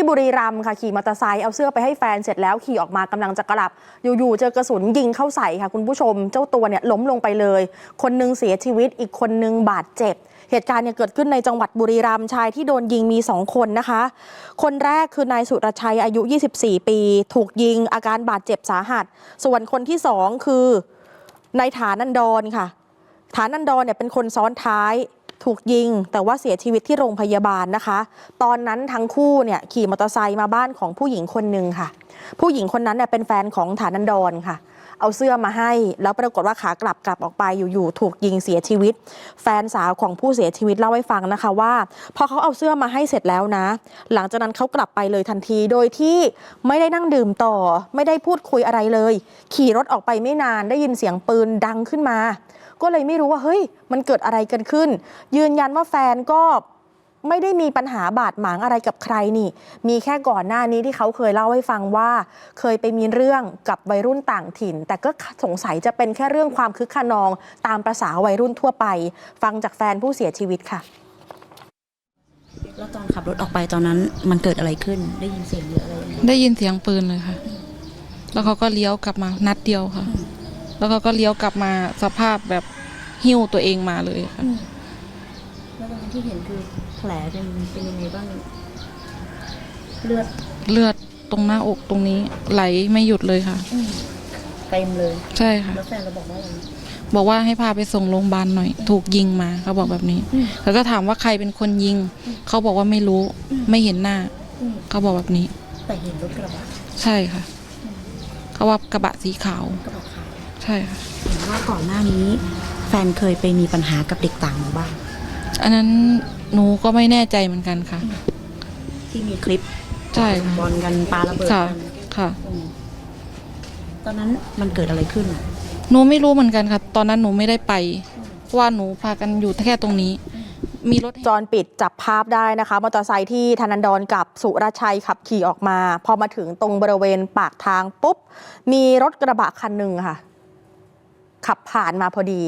ที่บุรีรัมย์ค่ะขี่มอเตอร์ไซค์เอาเสื้อไปให้แฟนเสร็จแล้วขี่ออกมากำลังจะกลับ อยู่ๆเจอกระสุนยิงเข้าใส่ค่ะคุณผู้ชม เจ้าตัวเนี่ยล้มลงไปเลย คนหนึงเสียชีวิตอีกคนหนึงบาดเจ็บเหตุการณ์เนี่ยเกิดขึ้นในจังหวัดบุรีรัมย์ชายที่โดนยิงมี 2 คนนะคะ คนแรกคือนายสุรชัยอายุ 24 ปี ถูกยิงอาการบาดเจ็บสาหัส ส่วนคนที่ 2 คือนายฐานันดรค่ะ ฐานันดรเนี่ยเป็นคนซ้อนท้าย ถูกยิงแต่ว่าเสียชีวิตที่โรงพยาบาลนะคะ ตอนนั้นทั้งคู่เนี่ยขี่มอเตอร์ไซค์มาบ้านของผู้หญิงคนหนึ่งค่ะ ผู้หญิงคนนั้นเนี่ยเป็นแฟนของฐานันดรค่ะ เอาเสื้อมาให้ แล้วปรากฏว่าขากลับกลับออกไปอยู่ๆถูกยิงเสียชีวิต แฟนสาวของผู้เสียชีวิตเล่าให้ฟังนะคะว่าพอเขาเอาเสื้อมาให้เสร็จแล้วนะ หลังจากนั้นเขากลับไปเลยทันทีโดยที่ไม่ได้นั่งดื่มต่อ ไม่ได้พูดคุยอะไรเลย ขี่รถออกไปไม่นานได้ยินเสียงปืนดังขึ้นมา ก็เลยไม่รู้ว่าเฮ้ยมันเกิดอะไรกันขึ้น ยืนยันว่าแฟนก็ไม่ได้มีปัญหาบาดหมางอะไรกับใครนี่ มีแค่ก่อนหน้านี้ที่เขาเคยเล่าให้ฟังว่า เคยไปมีเรื่องกับวัยรุ่นต่างถิ่น แต่ก็สงสัยจะเป็นแค่เรื่องความคึกขนองตามประษาวัยรุ่นทั่วไป ฟังจากแฟนผู้เสียชีวิตค่ะแล้วตอนขับรถออกไปตอนนั้นมันเกิดอะไรขึ้น ได้ยินเสียงเยอะอะไรไหมได้ยินเสียงปืนเลยค่ะ แล้วเขาก็เลี้ยวกลับมานัดเดียวค่ะ แล้วเขาก็เลี้ยวกลับมาสภาพแบบ หิ้วตัวเองมาเลยค่ะ แล้วตอนนั้นที่เห็นคือแผลเป็นเป็นยังไงบ้างเลือดเลือดตรงหน้าอกตรงนี้ไหลไม่หยุดเลยค่ะเต็มเลย ใช่ค่ะ แล้วแฟนเราบอกว่าอะไรบอกว่าให้พาไปส่งโรงพยาบาลหน่อย ถูกยิงมาเขาบอกแบบนี้ แล้วก็ถามว่าใครเป็นคนยิง เขาบอกว่าไม่รู้ไม่เห็นหน้า อืมเขาบอกแบบนี้ แต่เห็นรถกระบะใช่ค่ะ เขาว่ากระบะสีขาว กระบะขาวใช่ค่ะ เห็นว่าก่อนหน้านี้ แฟนเคยไปมีปัญหากับเด็กต่างหมู่บ้านอันนั้นหนูก็ไม่แน่ใจเหมือนกันค่ะ ที่มีคลิปใช่ค่ะ บอลกันปาระเบิดค่ะ กันค่ะ อืมตอนนั้นมันเกิดอะไรขึ้นหนูไม่รู้เหมือนกันค่ะ ตอนนั้นหนูไม่ได้ไปเพราะว่าหนูพากันอยู่แค่ตรงนี้ มีรถ จรปิดจับภาพได้นะคะมอเตอร์ไซค์ที่ธนันดรกับสุรชัยขับขี่ออกมา พอมาถึงตรงบริเวณปากทางปุ๊บ มีรถกระบะคันหนึ่งค่ะ ขับผ่านมาพอดี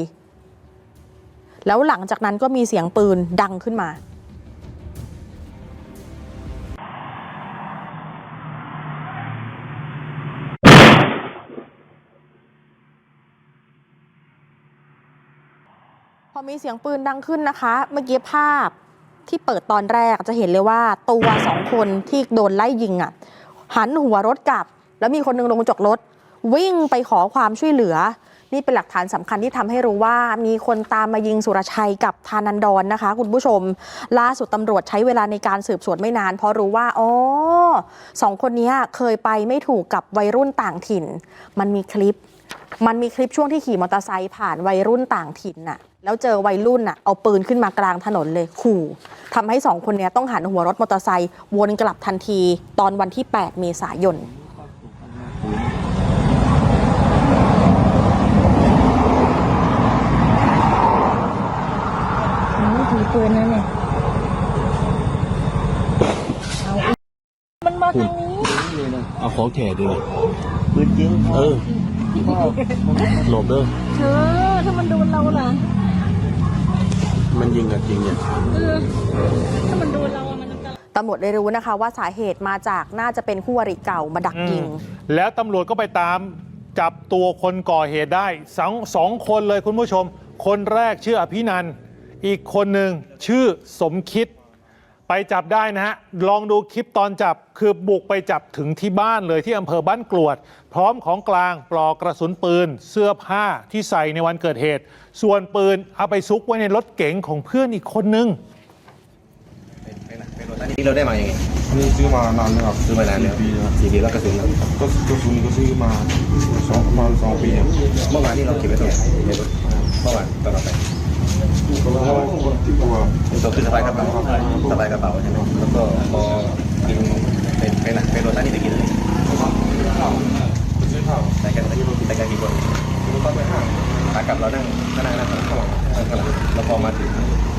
แล้วหลังจากนั้นก็มีเสียงปืนดังขึ้นมา พอมีเสียงปืนดังขึ้นนะคะ เมื่อกี้ภาพที่เปิดตอนแรกจะเห็นเลยว่าตัวสองคนที่โดนไล่ยิงอะหันหัวรถกลับ แล้วมีคนหนึงลงจากรถ วิ่งไปขอความช่วยเหลือ นี่เป็นหลักฐานสำคัญที่ทำให้รู้ว่ามีคนตามมายิงสุรชัยกับธานันดรนนะคะ คุณผู้ชม ล่าสุดตำรวจใช้เวลาในการสืบสวนไม่นาน เพราะรู้ว่าอ๋อสองคนนี้เคยไปไม่ถูกกับวัยรุ่นต่างถิ่น มันมีคลิป มันมีคลิปช่วงที่ขี่มอเตอร์ไซค์ผ่านวัยรุ่นต่างถิ่นน่ะแล้วเจอวัยรุ่นน่ะเอาปืนขึ้นมากลางถนนเลยขู่ทำให้สองคนนี้ต้องหันหัวรถมอเตอร์ไซค์วนกลับทันที ตอนวันที่ 8 เมษายน ปืนนั่นเนี่ยเอาของแถดีกว่าปืนจริงเออหลบเด้อเธอถ้ามันโดนเราล่ะมันยิงกันจริงเนี่ยถ้ามันโดนเราอะมันจะตำรวจได้รู้นะคะว่าสาเหตุมาจากน่าจะเป็นคู่อริเก่ามาดักยิงอืมแล้วตำรวจก็ไปตามจับตัวคนก่อเหตุได้สองสองคนเลยคุณผู้ชม คนแรกชื่ออภินันท์ อีกคนหนึ่งชื่อสมคิด ไปจับได้นะฮะ ลองดูคลิปตอนจับคือบุกไปจับถึงที่บ้านเลยที่อำเภอบ้านกรวด พร้อมของกลางปลอกกระสุนปืน เสื้อผ้าที่ใส่ในวันเกิดเหตุ ส่วนปืนเอาไปซุกไว้ในรถเก๋งของเพื่อนอีกคนนึงเป็นรถอันนี้เราได้มาอย่างไงนี่ซื้อมานานแล้วครับซื้อมานานแล้วสี่ปีครับสี่ปีแล้วกระสุนเราก็กระสุนก็ซื้อมาสองประมาณสองปีครับเมื่อวานนี้เราเก็บไว้ตรงไหนในรถเมื่อวานตอนเราไปก็แล้ว ที่ตัวเป็นตัวคือสะพายกระเป๋าสะพายกระเป๋าใช่ไหมแล้วก็พอกินเป็นเป็นเป็นรถอันนี้ไปกินเลยซื้อข้าวแต่กันแต่กันกี่คนขากลับเรานั่งก็นั่งนั่งข้างหลังข้างหลังแล้วพอมาถึง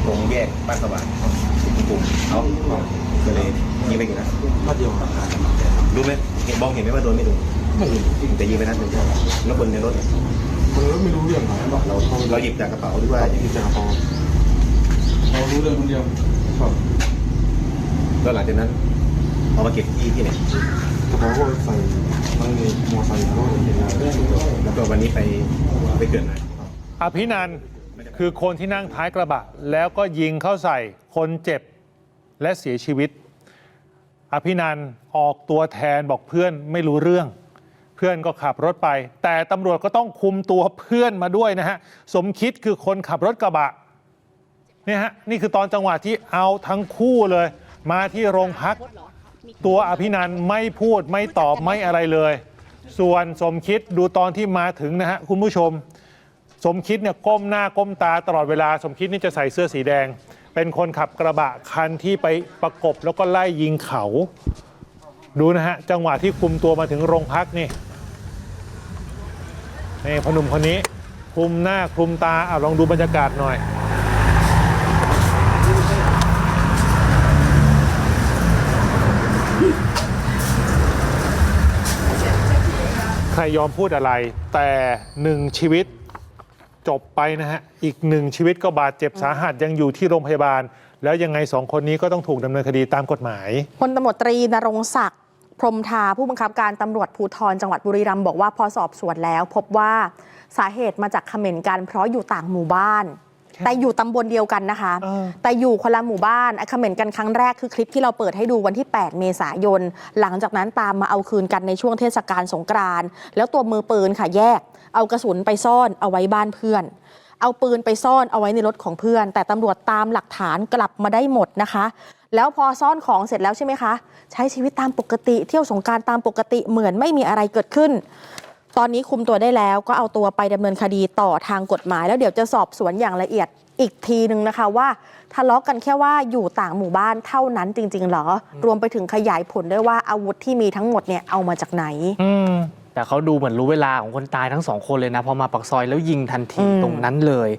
ตรงแยกบ้านสว่างกลุ่มเขาก็เลยยิงไปกี่นัดนัดเดียวรู้ไหมเห็นมองเห็นไหมว่าโดนไม่โดนไม่เห็นแต่ยิงไปนัดหนึ่งแล้วคนในรถ มันก็ไม่รู้เรื่องครับเราเราเราหยิบจากกระเป๋าหรือว่าที่จะพอเรารู้เรื่องคนเดียวครับแล้วหลังจากนั้นเอามาเก็บที่ที่ไหนกระเป๋าก็ใส่ไว้ในมอไซค์แล้วก็เห็นแล้วแล้วก็วันนี้ไปไปเกิดมาอภินันท์คือคนที่นั่งท้ายกระบะ แล้วก็ยิงเข้าใส่คนเจ็บและเสียชีวิต อภินันท์ออกตัวแทนบอกเพื่อนไม่รู้เรื่อง เพื่อนก็ขับรถไป แต่ตำรวจก็ต้องคุมตัวเพื่อนมาด้วยนะฮะ สมคิดคือคนขับรถกระบะเนี่ยฮะนี่คือตอนจังหวะที่เอาทั้งคู่เลย มาที่โรงพัก ตัวอภินันไม่พูดไม่ตอบไม่อะไรเลย ส่วนสมคิดดูตอนที่มาถึงนะฮะคุณผู้ชม สมคิดเนี่ยก้มหน้าก้มตาตลอดเวลา สมคิดนี่จะใส่เสื้อสีแดง เป็นคนขับกระบะคันที่ไปประกบแล้วก็ไล่ยิงเขา ดูนะฮะ จังหวะที่คุมตัวมาถึงโรงพักนี่นี่พอหนุ่มคนนี้คลุมหน้าคลุมตาอะลองดูบรรยากาศหน่อยใครยอมพูดอะไร แต่หนึ่งชีวิตจบไปนะฮะ อีกหนึ่งชีวิตก็บาดเจ็บสาหัสยังอยู่ที่โรงพยาบาล แล้วยังไงสองคนนี้ก็ต้องถูกดำเนินคดีตามกฎหมายพลตำรวจตรีนรงศักดิ์ พรหมทาผู้บังคับการตำรวจภูธรจังหวัดบุรีรัมย์บอกว่าพอสอบสวนแล้ว พบว่าสาเหตุมาจากเขม่นกันเพราะอยู่ต่างหมู่บ้าน แต่อยู่ตำบลเดียวกันนะคะเออแต่อยู่คนละหมู่บ้านไอ้เขม่นกันครั้งแรกคือคลิปที่เราเปิดให้ดูวันที่ 8 เมษายน หลังจากนั้นตามมาเอาคืนกันในช่วงเทศกาลสงกรานต์แล้วตัวมือปืนค่ะแยก เอากระสุนไปซ่อนเอาไว้บ้านเพื่อนเอาปืนไปซ่อนเอาไว้ในรถของเพื่อน แต่ตำรวจตามหลักฐานกลับมาได้หมดนะคะ แล้วพอซ่อนของเสร็จแล้วใช่ไหมคะ ใช้ชีวิตตามปกติ เที่ยวสงกรารตามปกติเหมือนไม่มีอะไรเกิดขึ้น ตอนนี้คุมตัวได้แล้วก็เอาตัวไปดำเนินคดีต่อทางกฎหมาย แล้วเดี๋ยวจะสอบสวนอย่างละเอียดอีกทีหนึ่งนะคะว่าทะเลาะกันแค่ว่าอยู่ต่างหมู่บ้านเท่านั้นจริงๆเหรอ รวมไปถึงขยายผลด้วยว่าอาวุธที่มีทั้งหมดเนี่ยเอามาจากไหน อืมแต่เขาดูเหมือนรู้เวลาของคนตายทั้งสองคนเลยนะ พอมาปักซอยแล้วยิงทันทีอืมตรงนั้นเลย